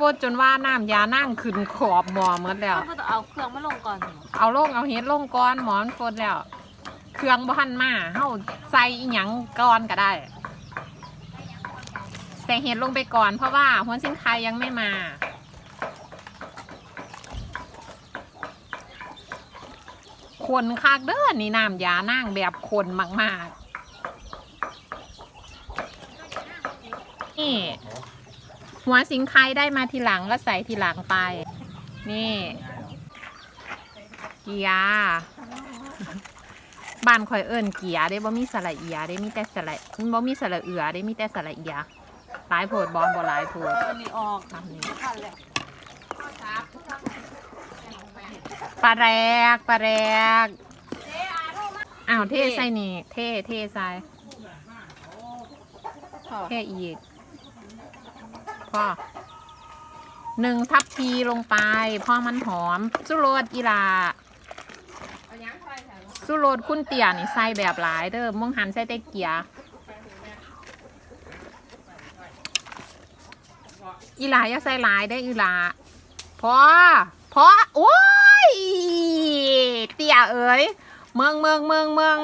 โฟดจนว่าน้ำยานั่งขึ้นขอบหมอหมดแล้ว ก็ต้องเอาเครื่องมาลงก่อนเอาลงเอาเฮ็ดลงก่อนหมอนโฟดแล้ว เครื่องบ่ทันมาเฮาใส่อีหยังก่อนก็ได้ใส่เห็ดลงไปก่อนเพราะว่าหัวสินค้ายังไม่มา คนคากเด้อนี่น้ำยานั่งแบบคนมากๆ นี่ หัวสิงไคได้มาทีหลังแล้วใส่ทีหลังไป นี่เกียร์บ้านคอยเอิ้นเกียร์ได้บ่มีสระเอียได้มีแต่สระบ่มีสระเอือได้มีแต่สระเอียหลายโพดบ่บ่หลายโพดเอาอันนี้ออกอันนี้ทันเลยปลาแรกปลาแรกอ้าวเทใส่นี่ เทเทใส่เทอีก พอหนึ่งทับพีลงไปพอมันหอม สุโรสอีลาสุโรสคุณเตี่ยนี่ใส่แบบหลายเด้อมองหันใส่แต่เกียอีลาอย่าใส่หลายได้อีลาพอพอโอ้ยเตี่ยเอ๋ยเมืองเมืองเมืองเมือง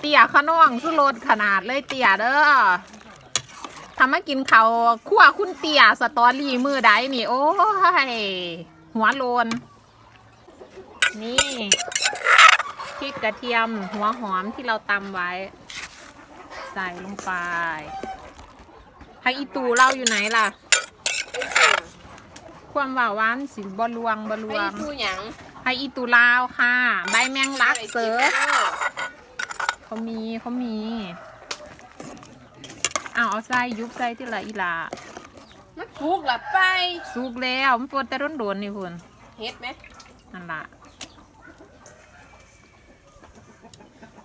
เตี่ยขน้องสุโรสขนาดเลยเตี่ยเด้อทำมากินเขาวคั่วคุณเตี่ยสตอรี่มือใดนี่ โอ้ยหัวโลน นี่พริกกระเทียมหัวหอมที่เราตำไว้ ใส่ลงไปผักอีตูเราอยู่ไหนล่ะ ความหวานหวานสิบลวงบลวงดูหยังผักอีตูลาวค่ะ ใบแมงลักเสือ เขามีเขามีเอาเอาใส่ยุบใส่ที่ละอีหลามันฟุกละไปสุกแล้วมันฝนแต่ร้นโดนๆนี่คุณเฮ็ดไหมนั่นละ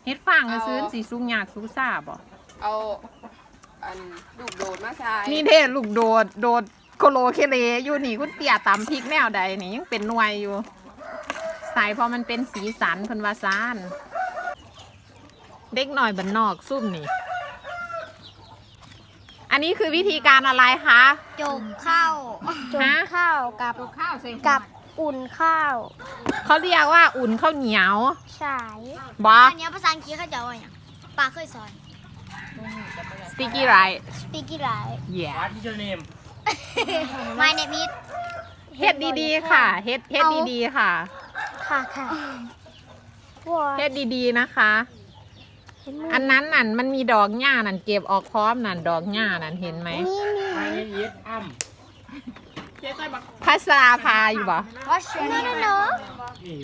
เฮ็ดฟางก็ซื้อสีสุกยากสุกซ่าบ่เอาอันลูกโดดมาใส่นี่เท่ลูกโดดโดดโคโลเคเลอยู่นี่คุณเตี่ยตำพริกแนวใดนี่ยังเป็นหน่วยอยู่ ใส่เพอมันเป็นสีสันเพิ่นว่าซาน เด็กหน่อยบันนอกซุ่มนี่ อันนี้คือวิธีการอะไรคะจกข้าวจกฮะข้าวกับข้าวใส่กับอุ่นข้าวเขาเรียกว่าอุ่นข้าวเหนียวใช่บออันเนี้ยภาษาอังกฤษเขาจะว่าอย่างปาเคยสอนสติกี้ไร speaky right yeah What is your name? my name is เฮ็ดดีๆค่ะ เฮ็ดเฮ็ดดีๆค่ะ ค่ะค่ะว้าเฮ็ดดีๆนะคะ เห็นมืออันนั้นนั่นมันมีดอกหญ้านั่นเก็บออกพร้อมนั่นดอกหญ้านั่นเห็นไหมนี่นี่ My name is Am. ภาษาพาอยู่บ่ What's your name no no no Hey,